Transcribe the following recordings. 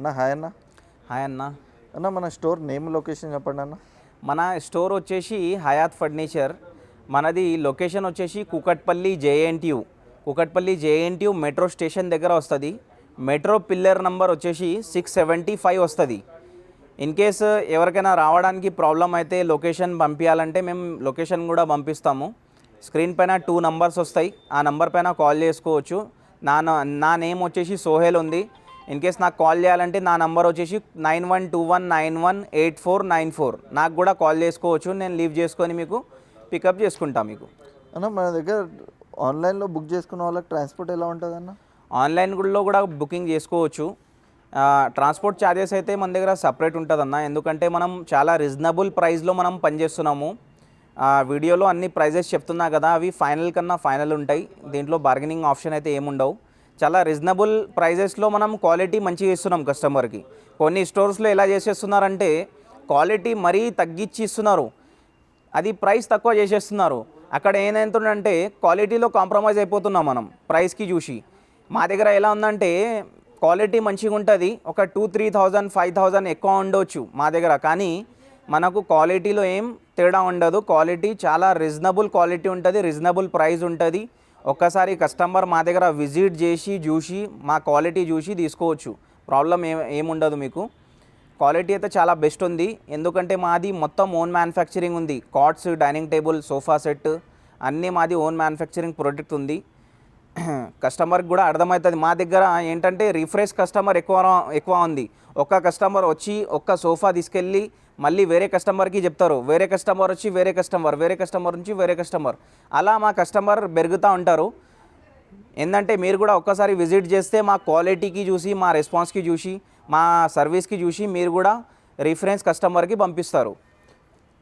అన్న హాయ్ అన్న. హాయ్ అన్న. అన్న మన స్టోర్ నేమ్ లొకేషన్ చెప్పండి అన్న. మన స్టోర్ వచ్చేసి హయాత్ ఫర్నిచర్. మనది లొకేషన్ వచ్చేసి Kukatpally JNTU. Kukatpally JNTU metro station దగ్గర వస్తుంది. మెట్రో పిల్లర్ నంబర్ వచ్చేసి సిక్స్ సెవెంటీ ఫైవ్ వస్తుంది. ఇన్ కేస్ ఎవరికైనా రావడానికి ప్రాబ్లం అయితే లొకేషన్ పంపించాలంటే మేము లొకేషన్ కూడా పంపిస్తాము. స్క్రీన్ పైన టూ నంబర్స్ వస్తాయి. ఆ నంబర్ పైన కాల్ చేసుకోవచ్చు. నా నా నేమ్ వచ్చేసి సోహెల్ ఉంది. ఇన్ కేస్ నాకు కాల్ చేయాలంటే నా నంబర్ వచ్చేసి nine one two one nine one eight four nine four. నాకు కూడా కాల్ చేసుకోవచ్చు నేను లీవ్ చేసుకొని మీకు పికప్ చేసుకుంటా మీకు. అన్న మన దగ్గర ఆన్లైన్లో బుక్ చేసుకున్న వాళ్ళకి ట్రాన్స్పోర్ట్ ఎలా ఉంటుంది అన్న ఆన్లైన్ కూడా కూడా బుకింగ్ చేసుకోవచ్చు ట్రాన్స్పోర్ట్ ఛార్జెస్ అయితే మన దగ్గర సపరేట్ ఉంటుంది అన్న ఎందుకంటే మనం చాలా రీజనబుల్ ప్రైస్లో మనం పనిచేస్తున్నాము వీడియోలో అన్ని ప్రైజెస్ చెప్తున్నా కదా అవి ఫైనల్ కన్నా ఫైనల్ ఉంటాయి. దీంట్లో బార్గెనింగ్ ఆప్షన్ అయితే ఏముండవు. చాలా రీజనబుల్ ప్రైజెస్లో మనం క్వాలిటీ మంచిగా ఇస్తున్నాం కస్టమర్కి కొన్ని స్టోర్స్లో ఎలా చేసేస్తున్నారంటే క్వాలిటీ మరీ తగ్గించి ఇస్తున్నారు. అది ప్రైస్ తక్కువ చేసేస్తున్నారు. అక్కడ ఏమైతుందంటే క్వాలిటీలో కాంప్రమైజ్ అయిపోతున్నాం మనం ప్రైస్కి చూసి. మా దగ్గర ఎలా ఉందంటే క్వాలిటీ మంచిగా ఉంటుంది ఒక two three thousand five thousand ఎక్కువ ఉండవచ్చు మా దగ్గర. కానీ మనకు క్వాలిటీలో ఏం తేడా ఉండదు. క్వాలిటీ చాలా రీజనబుల్ క్వాలిటీ ఉంటుంది రీజనబుల్ ప్రైస్ ఉంటుంది. ఒక్కసారి కస్టమర్ మా దగ్గర విజిట్ చేసి చూసి మా క్వాలిటీ చూసి తీసుకోవచ్చు. ప్రాబ్లం ఏ ఏముండదు మీకు. క్వాలిటీ అయితే చాలా బెస్ట్ ఉంది. ఎందుకంటే మాది మొత్తం ఓన్ మ్యానుఫ్యాక్చరింగ్ ఉంది. Cots dining table sofa set అన్నీ మాది ఓన్ మ్యానుఫ్యాక్చరింగ్ ప్రోడక్ట్ ఉంది. కస్టమర్కి కూడా అర్థమవుతుంది. మా దగ్గర ఏంటంటే రిఫ్రెష్ కస్టమర్ ఎక్కువ ఎక్కువ ఉంది. ఒక్క కస్టమర్ వచ్చి ఒక్క సోఫా తీసుకెళ్ళి మళ్ళీ వేరే కస్టమర్కి చెప్తారు వేరే కస్టమర్ వచ్చి వేరే కస్టమర్ వేరే కస్టమర్ నుంచి వేరే కస్టమర్. అలా మా కస్టమర్ పెరుగుతూ ఉంటారు. ఏంటంటే మీరు కూడా ఒక్కసారి విజిట్ చేస్తే మా క్వాలిటీకి చూసి మా రెస్పాన్స్కి చూసి మా సర్వీస్కి చూసి మీరు కూడా రిఫరెన్స్ కస్టమర్కి పంపిస్తారు.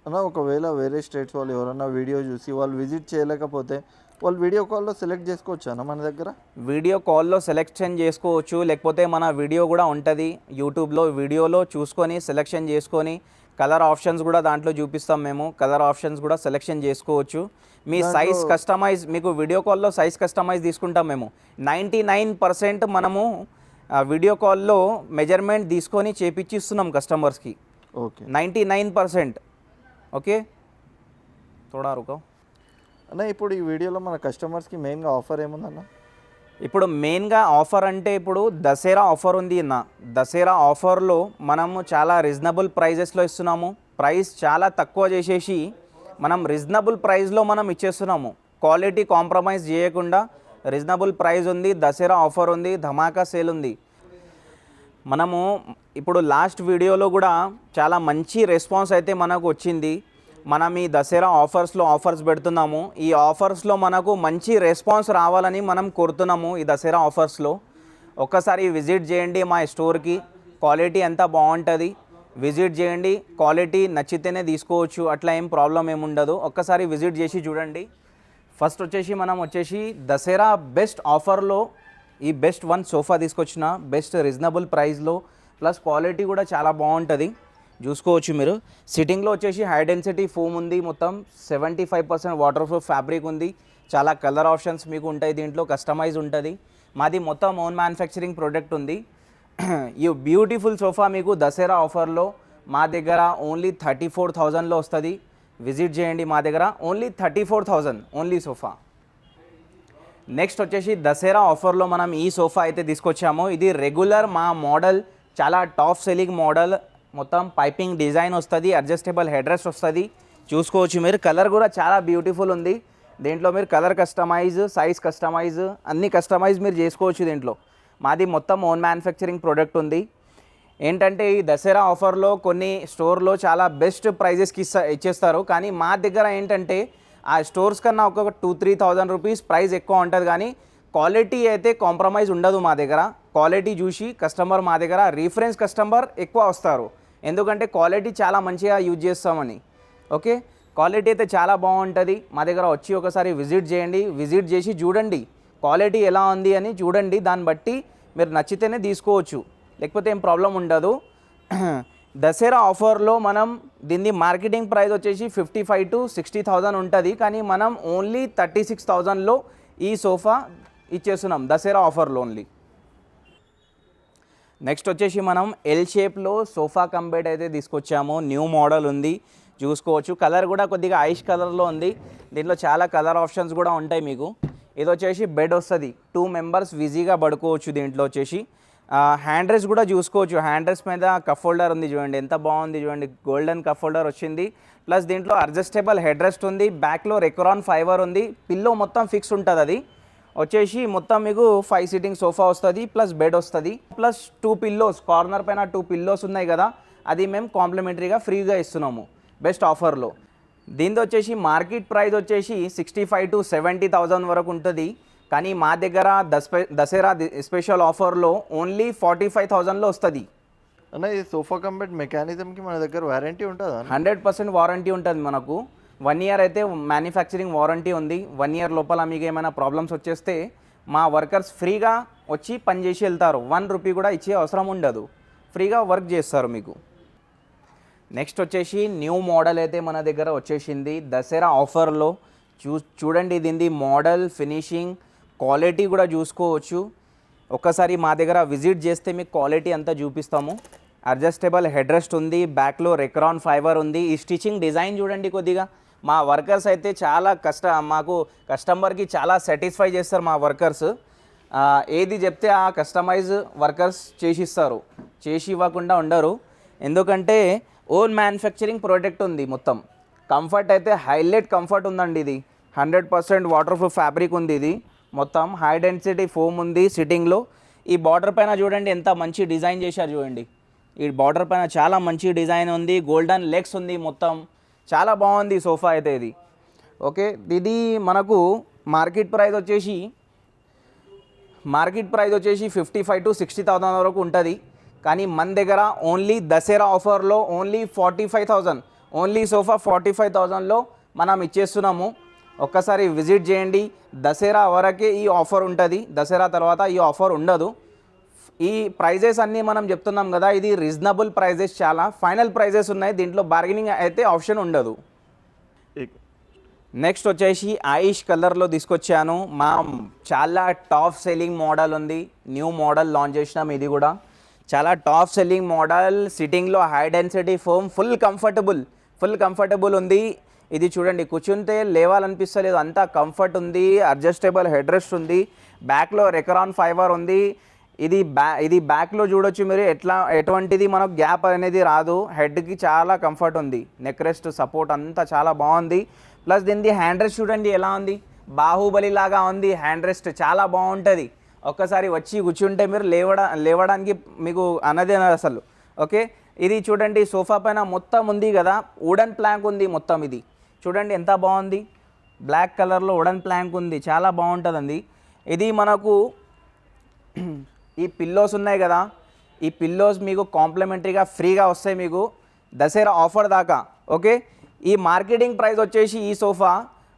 అన్న ఒకవేళ వేరే స్టేట్స్ వాళ్ళు ఎవరన్నా వీడియో చూసి వాళ్ళు విజిట్ చేయలేకపోతే వాళ్ళు వీడియో కాల్లో సెలెక్ట్ చేసుకోవచ్చు అన్న మన దగ్గర? వీడియో కాల్లో సెలెక్షన్ చేసుకోవచ్చు లేకపోతే మన వీడియో కూడా ఉంటుంది యూట్యూబ్లో వీడియోలో చూసుకొని సెలెక్షన్ చేసుకొని కలర్ ఆప్షన్స్ కూడా దాంట్లో చూపిస్తాం మేము. కలర్ ఆప్షన్స్ కూడా సెలెక్షన్ చేసుకోవచ్చు. మీ సైజ్ కస్టమైజ్ మీకు వీడియో కాల్లో సైజ్ కస్టమైజ్ తీసుకుంటాం మేము. నైంటీ నైన్ పర్సెంట్ మనము వీడియో కాల్లో మెజర్మెంట్ తీసుకొని చేపించి ఇస్తున్నాం కస్టమర్స్కి. Okay. Ninety nine percent. Okay? తోడా రుకో. అన్న ఇప్పుడు ఈ వీడియోలో మన కస్టమర్స్కి మెయిన్గా ఆఫర్ ఏముందన్న? ఇప్పుడు మెయిన్గా ఆఫర్ అంటే ఇప్పుడు దసరా ఆఫర్ ఉంది అన్న. దసరా ఆఫర్లో మనము చాలా రీజనబుల్ ప్రైజెస్లో ఇస్తున్నాము. ప్రైస్ చాలా తక్కువ చేసేసి మనం రీజనబుల్ ప్రైస్లో మనం ఇచ్చేస్తున్నాము. క్వాలిటీ కాంప్రమైజ్ చేయకుండా రీజనబుల్ ప్రైస్ ఉంది దసరా ఆఫర్ ఉంది ధమాకా సేల్ ఉంది. మనము ఇప్పుడు లాస్ట్ వీడియోలో కూడా చాలా మంచి రెస్పాన్స్ అయితే మనకు వచ్చింది. మనం ఈ దసరా ఆఫర్స్లో ఆఫర్స్ పెడుతున్నాము. ఈ ఆఫర్స్లో మనకు మంచి రెస్పాన్స్ రావాలని మనం కోరుతున్నాము ఈ దసరా ఆఫర్స్లో. ఒక్కసారి విజిట్ చేయండి మా స్టోర్కి. క్వాలిటీ ఎంత బాగుంటుంది? విజిట్ చేయండి. క్వాలిటీ నచ్చితేనే తీసుకోవచ్చు. అట్లా ఏం ప్రాబ్లం ఏమి ఉండదు. ఒక్కసారి విజిట్ చేసి చూడండి. ఫస్ట్ వచ్చేసి మనం వచ్చేసి దసరా బెస్ట్ ఆఫర్లో ఈ బెస్ట్ వన్ సోఫా తీసుకొచ్చిన బెస్ట్ రీజనబుల్ ప్రైస్లో ప్లస్ క్వాలిటీ కూడా చాలా బాగుంటుంది. చూసుకోవచ్చు మీరు. సిట్టింగ్లో వచ్చేసి హై డెన్సిటీ ఫోమ్ ఉంది మొత్తం seventy five percent water proof fabric ఉంది. చాలా కలర్ ఆప్షన్స్ మీకు ఉంటాయి దీంట్లో కస్టమైజ్ ఉంటుంది. మాది మొత్తం ఓన్ మ్యానుఫ్యాక్చరింగ్ ప్రోడక్ట్ ఉంది. ఈ బ్యూటిఫుల్ సోఫా మీకు దసరా ఆఫర్లో మా దగ్గర ఓన్లీ థర్టీ ఫోర్ థౌజండ్లో వస్తుంది. విజిట్ చేయండి మా దగ్గర. Only thirty four thousand only sofa next వచ్చేసి దసరా ఆఫర్లో మనం ఈ సోఫా అయితే తీసుకొచ్చాము. ఇది రెగ్యులర్ మా మోడల్ చాలా టాప్ సెల్లింగ్ మోడల్ మొత్తం పైపింగ్ డిజైన్ వస్తుంది అడ్జస్టబుల్ హెడ్రెస్ వస్తుంది. చూసుకోవచ్చు మీరు కలర్ కూడా చాలా బ్యూటిఫుల్ ఉంది. దీంట్లో మీరు కలర్ కస్టమైజ్ సైజ్ కస్టమైజ్ అన్ని కస్టమైజ్ మీరు చేసుకోవచ్చు దీంట్లో. మాది మొత్తం ఓన్ మ్యానుఫ్యాక్చరింగ్ ప్రోడక్ట్ ఉంది. ఏంటంటే ఈ దసరా ఆఫర్లో కొన్ని స్టోర్లో చాలా బెస్ట్ ప్రైజెస్కి ఇస్తా ఇచ్చేస్తారు. కానీ మా దగ్గర ఏంటంటే ఆ స్టోర్స్ కన్నా ఒక two three thousand rupees price ఎక్కువ ఉంటుంది. కానీ క్వాలిటీ అయితే కాంప్రమైజ్ ఉండదు మా దగ్గర. క్వాలిటీ చూసి కస్టమర్ మా దగ్గర రిఫరెన్స్ కస్టమర్ ఎక్కువ వస్తారు. ఎందుకంటే క్వాలిటీ చాలా మంచిగా యూజ్ చేస్తామని. ఓకే క్వాలిటీ అయితే చాలా బాగుంటుంది. మా దగ్గర వచ్చి ఒకసారి విజిట్ చేయండి. విజిట్ చేసి చూడండి. క్వాలిటీ ఎలా ఉంది అని చూడండి. దాన్ని బట్టి మీరు నచ్చితేనే తీసుకోవచ్చు. లేకపోతే ఏం ప్రాబ్లం ఉండదు. దసరా ఆఫర్లో మనం దీన్ని మార్కెటింగ్ ప్రైస్ వచ్చేసి fifty five to sixty thousand ఉంటుంది. కానీ మనం ఓన్లీ థర్టీ సిక్స్ థౌజండ్లో ఈ సోఫా ఇచ్చేస్తున్నాం. దసరా ఆఫర్లో ఓన్లీ నెక్స్ట్ వచ్చేసి మనం ఎల్ షేప్లో సోఫా కంబెడ్ అయితే తీసుకొచ్చాము. న్యూ మోడల్ ఉంది. చూసుకోవచ్చు. కలర్ కూడా కొద్దిగా ఐష్ కలర్లో ఉంది. దీంట్లో చాలా కలర్ ఆప్షన్స్ కూడా ఉంటాయి మీకు. ఇది వచ్చేసి బెడ్ వస్తుంది. టూ మెంబర్స్ ఈజీగా పడుకోవచ్చు దీంట్లో వచ్చేసి. హ్యాండ్ రెస్ట్ కూడా చూసుకోవచ్చు. హ్యాండ్ రెస్ట్ మీద కఫ్ హోల్డర్ ఉంది చూడండి. ఎంత బాగుంది చూడండి. గోల్డెన్ కఫ్ హోల్డర్ వచ్చింది. ప్లస్ దీంట్లో అడ్జస్టబుల్ హెడ్ రెస్ట్ ఉంది బ్యాక్లో రెక్రాన్ ఫైబర్ ఉంది. పిల్లో మొత్తం ఫిక్స్ ఉంటుంది అది. వచ్చేసి మొత్తం మీకు ఫైవ్ సీటింగ్ సోఫా వస్తుంది ప్లస్ బెడ్ వస్తుంది ప్లస్ టూ పిల్లోస్ కార్నర్ పైన టూ పిల్లోస్ ఉన్నాయి కదా అది మేము కాంప్లిమెంటరీగా ఫ్రీగా ఇస్తున్నాము బెస్ట్ ఆఫర్లో దీంతో వచ్చేసి మార్కెట్ ప్రైస్ వచ్చేసి sixty five to seventy thousand వరకు ఉంటుంది కానీ మా దగ్గర దస దసరా స్పెషల్ ఆఫర్లో ఓన్లీ ఫార్టీ ఫైవ్ థౌజండ్లో వస్తుంది. అన్న ఈ సోఫా కంబెడ్ మెకానిజంకి మన దగ్గర వారంటీ ఉంటుందా? హండ్రెడ్ పర్సెంట్ వారంటీ ఉంటుంది మనకు. వన్ ఇయర్ అయితే మ్యానుఫ్యాక్చరింగ్ వారంటీ ఉంది. వన్ ఇయర్ లోపల మీకు ఏమైనా ప్రాబ్లమ్స్ వచ్చేస్తే మా వర్కర్స్ ఫ్రీగా వచ్చి పనిచేసి వెళ్తారు. వన్ రూపీ కూడా ఇచ్చే అవసరం ఉండదు. ఫ్రీగా వర్క్ చేస్తారు మీకు. నెక్స్ట్ వచ్చేసి న్యూ మోడల్ అయితే మన దగ్గర వచ్చేసింది. దసరా ఆఫర్లో చూ చూడండి దీనిది మోడల్ ఫినిషింగ్ క్వాలిటీ కూడా చూసుకోవచ్చు. ఒకసారి మా దగ్గర విజిట్ చేస్తే మీకు క్వాలిటీ అంతా చూపిస్తాము. అడ్జస్టబుల్ హెడ్ రెస్ట్ ఉంది బ్యాక్లో రెక్రాన్ ఫైబర్ ఉంది. ఈ స్టిచ్చింగ్ డిజైన్ చూడండి కొద్దిగా. మా వర్కర్స్ అయితే చాలా కష్ట మాకు కస్టమర్కి చాలా సాటిస్ఫై చేస్తారు మా వర్కర్స్. ఏది చెప్తే ఆ కస్టమైజ్ వర్కర్స్ చేసిస్తారు చేసి ఇవ్వకుండా ఉండరు. ఎందుకంటే ఓన్ మ్యానుఫ్యాక్చరింగ్ ప్రోడక్ట్ ఉంది మొత్తం. కంఫర్ట్ అయితే హైలైట్ కంఫర్ట్ ఉందండి ఇది. Hundred percent water proof fabric ఉంది ఇది. మొత్తం హై డెన్సిటీ ఫోమ్ ఉంది సిట్టింగ్లో. ఈ బార్డర్ పైన చూడండి ఎంత మంచి డిజైన్ చేశారు చూడండి. ఈ బార్డర్ పైన చాలా మంచి డిజైన్ ఉంది. గోల్డెన్ లెగ్స్ ఉంది మొత్తం. చాలా బాగుంది సోఫా అయితే ఇది. ఓకే ఇది మనకు మార్కెట్ ప్రైస్ వచ్చేసి మార్కెట్ ప్రైస్ వచ్చేసి fifty five to sixty thousand వరకు ఉంటుంది. కానీ మన దగ్గర ఓన్లీ దసరా ఆఫర్లో only forty five thousand only sofa forty five థౌజండ్లో మనం ఇచ్చేస్తున్నాము. ఒక్కసారి విజిట్ చేయండి. దసరా వరకే ఈ ఆఫర్ ఉంటుంది. దసరా తర్వాత ఈ ఆఫర్ ఉండదు. ఈ ప్రైజెస్ అన్నీ మనం చెప్తున్నాం కదా ఇది రీజనబుల్ ప్రైజెస్ చాలా. ఫైనల్ ప్రైజెస్ ఉన్నాయి దీంట్లో బార్గెనింగ్ అయితే ఆప్షన్ ఉండదు. నెక్స్ట్ వచ్చేసి ఐష్ కలర్లో తీసుకొచ్చాను. మా చాలా టాప్ సెల్లింగ్ మోడల్ ఉంది. న్యూ మోడల్ లాంచ్ చేసినాం ఇది కూడా. చాలా top selling model సిట్టింగ్లో high density foam full comfortable full comfortable ఉంది. ఇది చూడండి కూర్చుంటే లేవాలనిపిస్తలేదు. అంతా కంఫర్ట్ ఉంది అడ్జస్టబుల్ హెడ్ రెస్ట్ ఉంది. బ్యాక్లో రెకరాన్ ఫైబర్ ఉంది. ఇది బ్యా ఇది బ్యాక్లో చూడొచ్చు మీరు. ఎట్లా ఎటువంటిది మనకు గ్యాప్ అనేది రాదు. హెడ్కి చాలా కంఫర్ట్ ఉంది. నెక్ రెస్ట్ సపోర్ట్ అంతా చాలా బాగుంది. ప్లస్ దీనిది హ్యాండ్ రెస్ట్ చూడండి ఎలా ఉంది. బాహుబలి లాగా ఉంది. హ్యాండ్ రెస్ట్ చాలా బాగుంటుంది. ఒక్కసారి వచ్చి కూర్చుంటే మీరు లేవడా లేవడానికి మీకు అన్నదే అసలు. ఓకే? ఇది చూడండి సోఫా పైన మొత్తం ఉంది కదా. వుడన్ ప్లాంక్ ఉంది మొత్తం ఇది. చూడండి ఎంత బాగుంది. బ్లాక్ కలర్లో వుడన్ ప్లాంక్ ఉంది. చాలా బాగుంటుందండి. ఇది మనకు ఈ పిల్లోస్ ఉన్నాయి కదా ఈ పిల్లోస్ మీకు కాంప్లిమెంటరీగా ఫ్రీగా వస్తాయి మీకు. దసరా ఆఫర్ దాకా ఓకే ఈ మార్కెటింగ్ ప్రైస్ వచ్చేసి ఈ సోఫా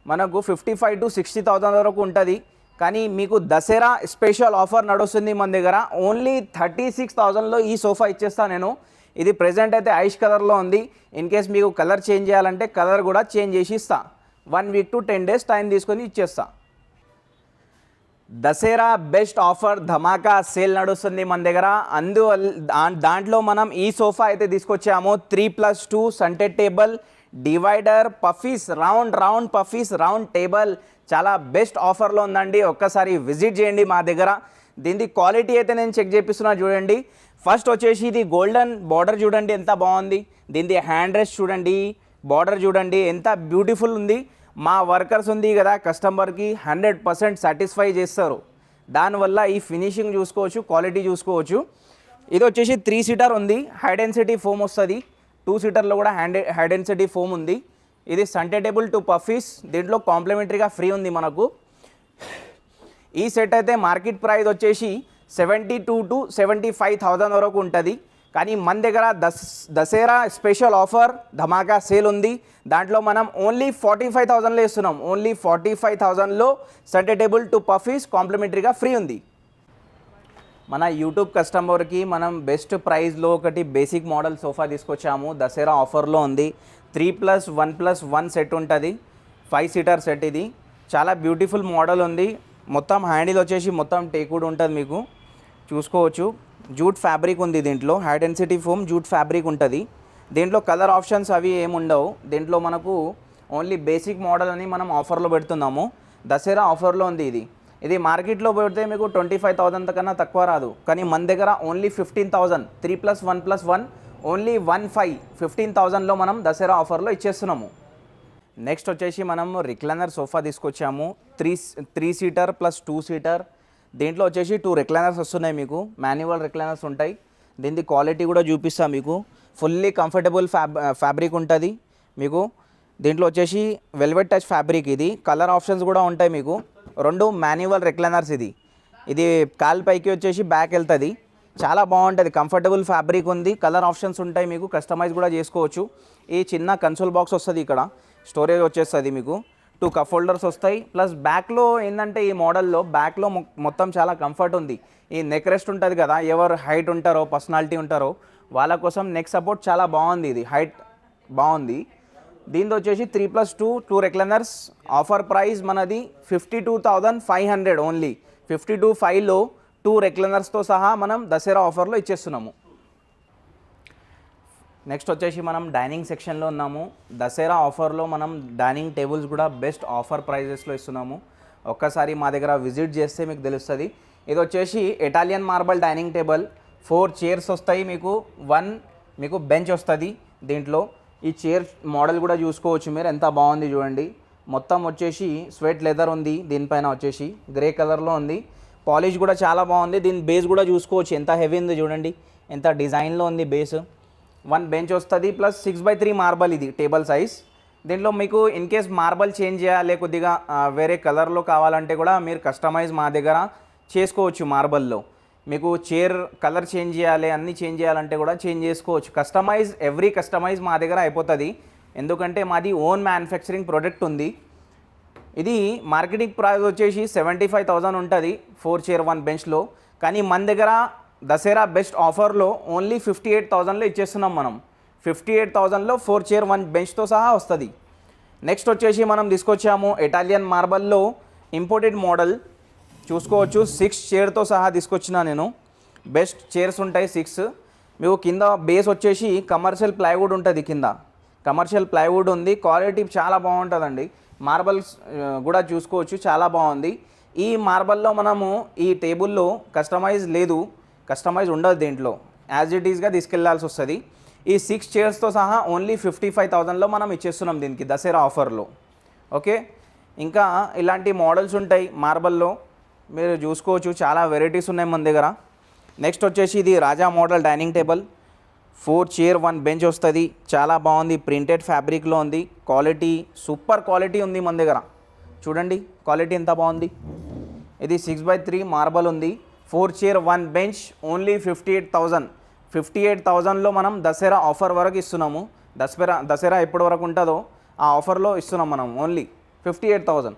మనకు fifty five to sixty thousand వరకు ఉంటుంది. కానీ మీకు దసరా స్పెషల్ ఆఫర్ నడుస్తుంది మన దగ్గర. ఓన్లీ థర్టీ సిక్స్ థౌజండ్లో ఈ సోఫా ఇచ్చేస్తాను నేను. ఇది ప్రెజెంట్ అయితే ఐష్ కలర్లో ఉంది. ఇన్ కేస్ మీకు కలర్ చేంజ్ చేయాలంటే కలర్ కూడా చేంజ్ చేసి ఇస్తా. One week to ten days time తీసుకొని ఇచ్చేస్తాను దసరా బెస్ట్ ఆఫర్ ధమాకా సేల్ నడుస్తుంది మన దగ్గర. అందువల్ల దాంట్లో మనం ఈ సోఫా అయితే తీసుకొచ్చాము. Three plus two centre table divider puffies round round puffies round table. చాలా బెస్ట్ ఆఫర్లో ఉందండి. ఒక్కసారి విజిట్ చేయండి మా దగ్గర. దీని క్వాలిటీ అయితే నేను చెక్ చేపిస్తున్నా చూడండి. ఫస్ట్ వచ్చేసి ఇది గోల్డెన్ బార్డర్ చూడండి ఎంత బాగుంది. దీనిది హ్యాండ్ రెస్ట్ చూడండి. బార్డర్ చూడండి. ఎంత బ్యూటిఫుల్ ఉంది. మా వర్కర్స్ ఉంది కదా కస్టమర్కి హండ్రెడ్ పర్సెంట్ సాటిస్ఫై చేస్తారు. దానివల్ల ఈ ఫినిషింగ్ చూసుకోవచ్చు క్వాలిటీ చూసుకోవచ్చు. ఇది వచ్చేసి త్రీ సీటర్ ఉంది హై డెన్సిటీ ఫోమ్ వస్తుంది. టూ సీటర్లో కూడా హ్యాండ్ హై డెన్సిటీ ఫోమ్ ఉంది. ఇది సంటేటబుల్ టు పఫీస్ దీంట్లో కాంప్లిమెంటరీగా ఫ్రీ ఉంది మనకు. ఈ సెట్ అయితే మార్కెట్ ప్రైస్ వచ్చేసి seventy two to seventy five thousand వరకు ఉంటుంది. కానీ మన దగ్గర దస్ దసరా స్పెషల్ ఆఫర్ ధమాకా సేల్ ఉంది. దాంట్లో మనం ఓన్లీ ఫార్టీ ఫైవ్ థౌజండ్లో ఇస్తున్నాం ఓన్లీ ఫార్టీ ఫైవ్ థౌజండ్లో సండే టేబుల్ టు పఫీస్ కాంప్లిమెంటరీగా ఫ్రీ ఉంది. మన యూట్యూబ్ కస్టమర్కి మనం బెస్ట్ ప్రైస్లో ఒకటి బేసిక్ మోడల్ సోఫా తీసుకొచ్చాము. దసరా ఆఫర్లో ఉంది. Three plus one plus one set ఉంటుంది. ఫైవ్ సీటర్ సెట్ ఇది. చాలా బ్యూటిఫుల్ మోడల్ ఉంది. మొత్తం హ్యాండిల్ వచ్చేసి మొత్తం టేకుడ్ ఉంటుంది మీకు. చూసుకోవచ్చు. జూట్ ఫ్యాబ్రిక్ ఉంది దీంట్లో. High density foam jute fabric ఉంటుంది. దీంట్లో కలర్ ఆప్షన్స్ అవి ఏముండవు. దీంట్లో మనకు ఓన్లీ బేసిక్ మోడల్ అని మనం ఆఫర్లో పెడుతున్నాము. దసరా ఆఫర్లో ఉంది ఇది. ఇది మార్కెట్లో పెడితే మీకు ట్వంటీ ఫైవ్ థౌసండ్ కన్నా తక్కువ రాదు. కానీ మన దగ్గర only fifteen thousand three plus one plus one only one five fifteen థౌసండ్లో మనం దసరా ఆఫర్లో ఇచ్చేస్తున్నాము. నెక్స్ట్ వచ్చేసి మనం రిక్లైనర్ సోఫా తీసుకొచ్చాము. Three three seater plus two seater దీంట్లో వచ్చేసి టూ రిక్లైనర్స్ వస్తున్నాయి మీకు. మాన్యువల్ రిక్లైనర్స్ ఉంటాయి. దీని క్వాలిటీ కూడా చూపిస్తాను మీకు. ఫుల్లీ కంఫర్టబుల్ ఫ్యాబ్ ఫ్యాబ్రిక్ ఉంటుంది మీకు. దీంట్లో వచ్చేసి వెల్వెట్ టచ్ ఫ్యాబ్రిక్ ఇది. కలర్ ఆప్షన్స్ కూడా ఉంటాయి మీకు. రెండు మాన్యువల్ రిక్లైనర్స్ ఇది. ఇది కాల్ పైకి వచ్చేసి బ్యాక్ వెళ్తుంది. చాలా బాగుంటుంది. కంఫర్టబుల్ ఫ్యాబ్రిక్ ఉంది. కలర్ ఆప్షన్స్ ఉంటాయి మీకు. కస్టమైజ్ కూడా చేసుకోవచ్చు. ఈ చిన్న కన్సోల్ బాక్స్ వస్తుంది ఇక్కడ. స్టోరేజ్ వచ్చేస్తుంది మీకు. టూ కప్ హోల్డర్స్ వస్తాయి. ప్లస్ బ్యాక్లో ఏంటంటే ఈ మోడల్లో బ్యాక్లో మొత్తం చాలా కంఫర్ట్ ఉంది. ఈ నెక్ రెస్ట్ ఉంటుంది కదా ఎవరు హైట్ ఉంటారో పర్సనాలిటీ ఉంటారో వాళ్ళ కోసం నెక్ సపోర్ట్ చాలా బాగుంది ఇది. హైట్ బాగుంది. దీంతో వచ్చేసి three plus two two recliners. Offer price మనది fifty two thousand five hundred only. Fifty two ఫైవ్లో టూ రెక్లైనర్స్తో సహా మనం దసరా ఆఫర్లో ఇచ్చేస్తున్నాము. నెక్స్ట్ వచ్చేసి మనం డైనింగ్ సెక్షన్లో ఉన్నాము. దసరా ఆఫర్లో మనం డైనింగ్ టేబుల్స్ కూడా బెస్ట్ ఆఫర్ ప్రైజెస్లో ఇస్తున్నాము. ఒక్కసారి మా దగ్గర విజిట్ చేస్తే మీకు తెలుస్తుంది. ఇది వచ్చేసి Italian marble dining table. Four chairs వస్తాయి మీకు. వన్ మీకు బెంచ్ వస్తుంది దీంట్లో. ఈ చైర్ మోడల్ కూడా చూసుకోవచ్చు మీరు. ఎంత బాగుంది చూడండి. మొత్తం వచ్చేసి స్వెట్ లెదర్ ఉంది దీనిపైన వచ్చేసి. గ్రే కలర్లో ఉంది. పాలిష్ కూడా చాలా బాగుంది. దీని బేస్ కూడా చూసుకోవచ్చు. ఎంత హెవీ ఉంది చూడండి. ఎంత డిజైన్లో ఉంది బేస్. వన్ బెంచ్ వస్తుంది plus six by three marble ఇది టేబుల్ సైజ్ దీంట్లో మీకు ఇన్ కేస్ మార్బల్ చేంజ్ చేయాలి కొద్దిగా వేరే కలర్లో కావాలంటే కూడా మీరు కస్టమైజ్ మా దగ్గర చేసుకోవచ్చు మార్బల్లో మీకు చైర్ కలర్ చేంజ్ చేయాలి అన్నీ చేంజ్ చేయాలంటే కూడా చేంజ్ చేసుకోవచ్చు. కస్టమైజ్ ఎవ్రీ కస్టమైజ్ మా దగ్గర అయిపోతుంది. ఎందుకంటే మాది ఓన్ మ్యానుఫ్యాక్చరింగ్ ప్రోడక్ట్ ఉంది. ఇది మార్కెటింగ్ ప్రైస్ వచ్చేసి సెవెంటీ ఫైవ్ థౌజండ్ ఉంటుంది ఫోర్ చైర్ వన్ బెంచ్లో కానీ మన దగ్గర దసరా బెస్ట్ ఆఫర్లో ఓన్లీ ఫిఫ్టీ ఎయిట్ థౌజండ్లో ఇచ్చేస్తున్నాం మనం. ఫిఫ్టీ ఎయిట్ థౌజండ్లో ఫోర్ చైర్ వన్ బెంచ్తో సహా వస్తుంది. నెక్స్ట్ వచ్చేసి మనం తీసుకొచ్చాము ఇటాలియన్ మార్బల్లో ఇంపోర్టెడ్ మోడల్. చూసుకోవచ్చు సిక్స్ చైర్తో సహా తీసుకొచ్చిన నేను. బెస్ట్ చైర్స్ ఉంటాయి సిక్స్. మీకు కింద బేస్ వచ్చేసి కమర్షియల్ ప్లైవుడ్ ఉంటుంది కింద. కమర్షియల్ ప్లైవుడ్ ఉంది క్వాలిటీ చాలా బాగుంటుందండి. మార్బల్స్ కూడా చూసుకోవచ్చు చాలా బాగుంది. ఈ మార్బల్లో మనము ఈ టేబుల్లో కస్టమైజ్ లేదు. కస్టమైజ్ ఉండదు దీంట్లో. యాజ్ ఇట్ ఈస్గా తీసుకెళ్ళాల్సి వస్తుంది. ఈ సిక్స్ చైర్స్తో సహా ఓన్లీ ఫిఫ్టీ ఫైవ్ థౌజండ్లో మనం ఇచ్చేస్తున్నాం దీనికి దసరా ఆఫర్లో ఓకే ఇంకా ఇలాంటి మోడల్స్ ఉంటాయి మార్బల్లో మీరు చూసుకోవచ్చు చాలా వెరైటీస్ ఉన్నాయి మన దగ్గర. నెక్స్ట్ వచ్చేసి ఇది Raja model dining table. Four chair one bench వస్తుంది. చాలా బాగుంది. ప్రింటెడ్ ఫ్యాబ్రిక్లో ఉంది. క్వాలిటీ సూపర్ క్వాలిటీ ఉంది మన దగ్గర. చూడండి క్వాలిటీ ఎంత బాగుంది. ఇది సిక్స్ బై త్రీ మార్బల్ ఉంది. Four chair one bench only fifty eight thousand fifty eight థౌజండ్లో మనం దసరా ఆఫర్ వరకు ఇస్తున్నాము. దసరా దసరా ఎప్పటి వరకు ఉంటుందో ఆ ఆఫర్లో ఇస్తున్నాం మనం only fifty eight thousand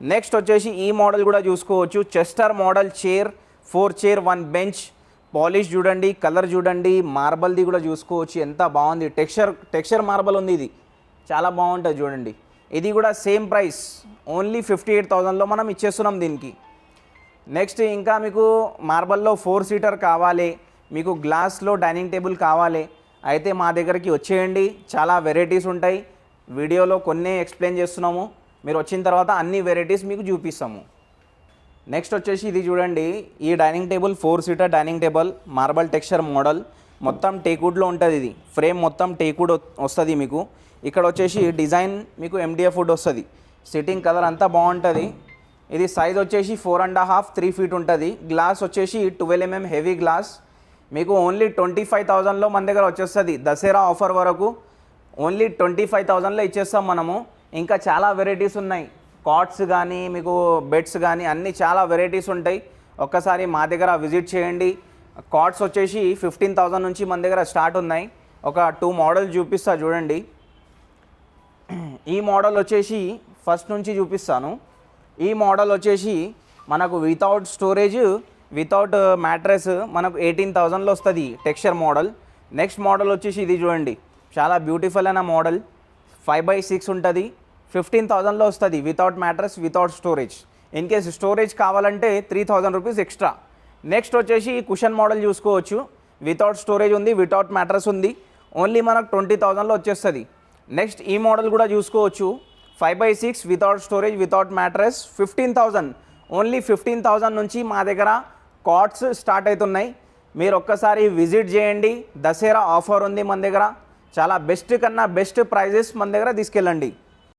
next వచ్చేసి ఈ మోడల్ కూడా చూసుకోవచ్చు. Chester model chair four chair one bench. Polish చూడండి కలర్ చూడండి మార్బల్ది కూడా చూసుకోవచ్చు. ఎంత బాగుంది. టెక్స్చర్ టెక్స్చర్ మార్బల్ ఉంది ఇది. చాలా బాగుంటుంది చూడండి. ఇది కూడా same price. Only fifty eight థౌజండ్లో మనం ఇచ్చేస్తున్నాం దీనికి. నెక్స్ట్ ఇంకా మీకు మార్బల్లో ఫోర్ సీటర్ కావాలి మీకు గ్లాస్లో డైనింగ్ టేబుల్ కావాలి. అయితే మా దగ్గరికి వచ్చేయండి చాలా వెరైటీస్ ఉంటాయి. వీడియోలో కొన్ని ఎక్స్ప్లెయిన్ చేస్తున్నాము. మీరు వచ్చిన తర్వాత అన్ని వెరైటీస్ మీకు చూపిస్తాము. నెక్స్ట్ వచ్చేసి ఇది చూడండి ఈ dining table four seater dining table marble texture model. మొత్తం టేకుడ్లో ఉంటుంది ఇది. ఫ్రేమ్ మొత్తం టేకుడ్ వస్తుంది మీకు. ఇక్కడ వచ్చేసి డిజైన్ మీకు ఎండిఎఫ్ ఫుడ్ వస్తుంది. సిట్టింగ్ కలర్ అంతా బాగుంటుంది. ఇది సైజ్ వచ్చేసి four and half three feet ఉంటుంది. గ్లాస్ వచ్చేసి ట్వెల్వ్ ఎంఎం హెవీ గ్లాస్ మీకు ఓన్లీ ట్వంటీ ఫైవ్ థౌజండ్లో మన దగ్గర వచ్చేస్తుంది. దసరా ఆఫర్ వరకు ఓన్లీ ట్వంటీ ఫైవ్ థౌజండ్లో ఇచ్చేస్తాం మనము. ఇంకా చాలా వెరైటీస్ ఉన్నాయి. కాట్స్ కానీ మీకు బెడ్స్ కానీ అన్నీ చాలా వెరైటీస్ ఉంటాయి. ఒక్కసారి మా దగ్గర విజిట్ చేయండి. కాట్స్ వచ్చేసి ఫిఫ్టీన్ థౌజండ్ నుంచి మన దగ్గర స్టార్ట్ ఉన్నాయి. ఒక టూ మోడల్ చూపిస్తా చూడండి. ఈ మోడల్ వచ్చేసి ఫస్ట్ నుంచి చూపిస్తాను. ఈ మోడల్ వచ్చేసి మనకు వితౌట్ స్టోరేజ్ వితౌట్ మ్యాట్రెస్ మనకు ఎయిటీన్ థౌజండ్లో వస్తుంది టెక్స్చర్ మోడల్. నెక్స్ట్ మోడల్ వచ్చేసి ఇది చూడండి. చాలా బ్యూటిఫుల్ అయిన మోడల్. ఫైవ్ బై సిక్స్ ఉంటుంది. ఫిఫ్టీన్ థౌజండ్లో వస్తుంది. Without mattress without storage in case storage కావాలంటే three thousand rupees extra next వచ్చేసి ఈ కుషన్ మోడల్ చూసుకోవచ్చు. వితౌట్ స్టోరేజ్ ఉంది వితౌట్ మ్యాట్రస్ ఉంది. ఓన్లీ మనకు ట్వంటీ థౌజండ్లో వచ్చేస్తుంది. నెక్స్ట్ ఈ మోడల్ కూడా చూసుకోవచ్చు. Five by six without storage without mattress fifteen thousand only fifteen thousand నుంచి మా దగ్గర కాట్స్ స్టార్ట్ అవుతున్నాయి. మీరు ఒక్కసారి విజిట్ చేయండి. దసరా ఆఫర్ ఉంది మన దగ్గర. చాలా బెస్ట్ కన్నా బెస్ట్ ప్రైజెస్ మన దగ్గర తీసుకెళ్ళండి.